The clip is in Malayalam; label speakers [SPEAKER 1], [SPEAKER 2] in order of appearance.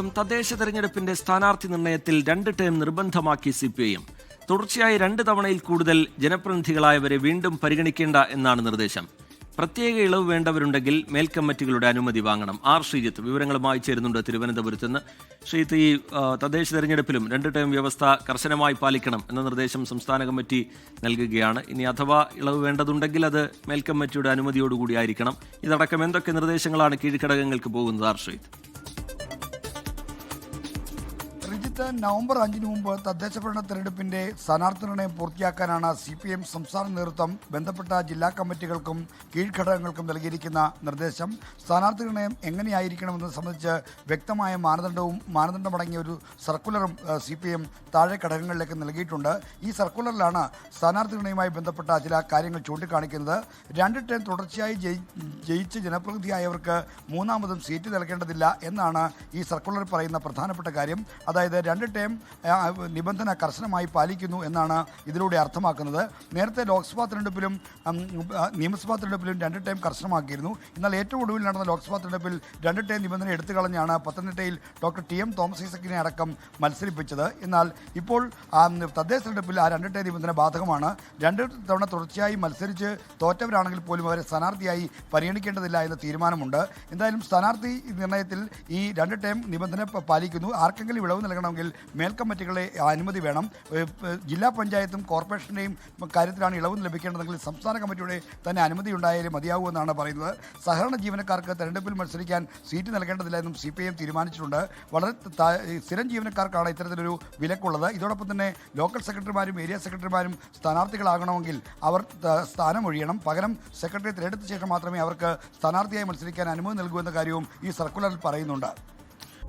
[SPEAKER 1] തദ്ദേശ തെരഞ്ഞെടുപ്പിന്റെ സ്ഥാനാർത്ഥി നിർണയത്തിൽ രണ്ട് ടേം നിർബന്ധമാക്കി സി പി ഐ തുടർച്ചയായി രണ്ട് തവണയിൽ കൂടുതൽ ജനപ്രതിനിധികളായവരെ വീണ്ടും പരിഗണിക്കേണ്ട എന്നാണ് നിർദ്ദേശം. പ്രത്യേക ഇളവ് വേണ്ടവരുണ്ടെങ്കിൽ മേൽക്കമ്മിറ്റികളുടെ അനുമതി വാങ്ങണം. ആർ ശ്രീജിത്ത് വിവരങ്ങളുമായി ചേരുന്നുണ്ട്. തിരുവനന്തപുരത്ത് നിന്ന് ശ്രീജിത്ത് ഈ തദ്ദേശ തെരഞ്ഞെടുപ്പിലും രണ്ട് ടേം വ്യവസ്ഥ കർശനമായി പാലിക്കണം എന്ന നിർദ്ദേശം സംസ്ഥാന കമ്മിറ്റി നൽകുകയാണ്. ഇനി അഥവാ ഇളവ് വേണ്ടതുണ്ടെങ്കിൽ അത് മേൽക്കമ്മിറ്റിയുടെ അനുമതിയോടുകൂടി ആയിരിക്കണം. ഇതടക്കം എന്തൊക്കെ നിർദ്ദേശങ്ങളാണ് കീഴ്ഘടകങ്ങൾക്ക് പോകുന്നത്? ആർ ശ്രീജിത്ത്.
[SPEAKER 2] റിജിത്ത് നവംബർ അഞ്ചിന് മുമ്പ് തദ്ദേശ ഭരണ തെരഞ്ഞെടുപ്പിന്റെ സ്ഥാനാർത്ഥി നിർണയം പൂർത്തിയാക്കാനാണ് സി പി എം സംസ്ഥാന നേതൃത്വം ബന്ധപ്പെട്ട ജില്ലാ കമ്മിറ്റികൾക്കും കീഴ്ഘടകങ്ങൾക്കും നൽകിയിരിക്കുന്ന നിർദ്ദേശം. സ്ഥാനാർത്ഥി നിർണയം എങ്ങനെയായിരിക്കണമെന്ന് സംബന്ധിച്ച് വ്യക്തമായ മാനദണ്ഡവും മാനദണ്ഡമടങ്ങിയ ഒരു സർക്കുലറും സി പി എം താഴെ ഘടകങ്ങളിലേക്ക് നൽകിയിട്ടുണ്ട്. ഈ സർക്കുലറിലാണ് സ്ഥാനാർത്ഥി നിർണയവുമായി ബന്ധപ്പെട്ട ചില കാര്യങ്ങൾ ചൂണ്ടിക്കാണിക്കുന്നത്. രണ്ട് ടേം തുടർച്ചയായി ജയി ജയിച്ച് ജനപ്രതിനിധിയായവർക്ക് മൂന്നാമതും സീറ്റ് നൽകേണ്ടതില്ല എന്നാണ് ഈ സർക്കുലർ പറയുന്ന പ്രധാനപ്പെട്ട കാര്യം. അതായത് രണ്ട് ടേം നിബന്ധന കർശനമായി പാലിക്കുന്നു എന്നാണ് ഇതിലൂടെ അർത്ഥമാക്കുന്നത്. നേരത്തെ ലോക്സഭാ തെരഞ്ഞെടുപ്പിലും നിയമസഭാ തെരഞ്ഞെടുപ്പിലും രണ്ട് ടേം കർശനമാക്കിയിരുന്നു. എന്നാൽ ഏറ്റവും ഒടുവിൽ നടന്ന ലോക്സഭാ തെരഞ്ഞെടുപ്പിൽ രണ്ട് ടേം നിബന്ധന എടുത്തു കളഞ്ഞാണ് പത്തനംതിട്ടയിൽ ഡോക്ടർ ടി എം തോമസ് ഐസക്കിനെ അടക്കം മത്സരിപ്പിച്ചത്. എന്നാൽ ഇപ്പോൾ തദ്ദേശ തെരഞ്ഞെടുപ്പിൽ ആ രണ്ട് ടേം നിബന്ധന ബാധകമാണ്. രണ്ട് തവണ തുടർച്ചയായി മത്സരിച്ച് തോറ്റവരാണെങ്കിൽ പോലും അവരെ സ്ഥാനാർത്ഥിയായി പരിഗണിക്കേണ്ടതില്ല എന്ന തീരുമാനമുണ്ട്. എന്തായാലും സ്ഥാനാർത്ഥി നിർണയത്തിൽ ഈ രണ്ട് ടേം നിബന്ധന പാലിക്കുന്നു. ആർക്കെങ്കിലും ഇളവ് നൽകണമെങ്കിൽ മേൽക്കമ്മിറ്റികളെ അനുമതി വേണം. ജില്ലാ പഞ്ചായത്തും കോർപ്പറേഷന്റെയും കാര്യത്തിലാണ് ഇളവ് ലഭിക്കേണ്ടതെങ്കിൽ സംസ്ഥാന കമ്മിറ്റിയുടെ തന്നെ അനുമതി ഉണ്ടായാലേ മതിയാവൂ എന്നാണ് പറയുന്നത്. സഹകരണ ജീവനക്കാർക്ക് തെരഞ്ഞെടുപ്പിൽ മത്സരിക്കാൻ സീറ്റ് നൽകേണ്ടതില്ല എന്നും സി പി ഐ എം തീരുമാനിച്ചിട്ടുണ്ട് വളരെ സ്ഥിരം ജീവനക്കാർക്കാണ് ഇത്തരത്തിലൊരു വിലക്കുള്ളത്. ഇതോടൊപ്പം തന്നെ ലോക്കൽ സെക്രട്ടറിമാരും ഏരിയ സെക്രട്ടറിമാരും സ്ഥാനാർത്ഥികളാകണമെങ്കിൽ അവർ സ്ഥാനം ഒഴിയണം പകരം സെക്രട്ടറി തിരഞ്ഞെടുത്ത ശേഷം മാത്രമേ അവർക്ക് സ്ഥാനാർത്ഥിയായി മത്സരിക്കാൻ അനുമതി നൽകൂ എന്ന കാര്യവും ഈ സർക്കുലറിൽ പറയുന്നുണ്ട്.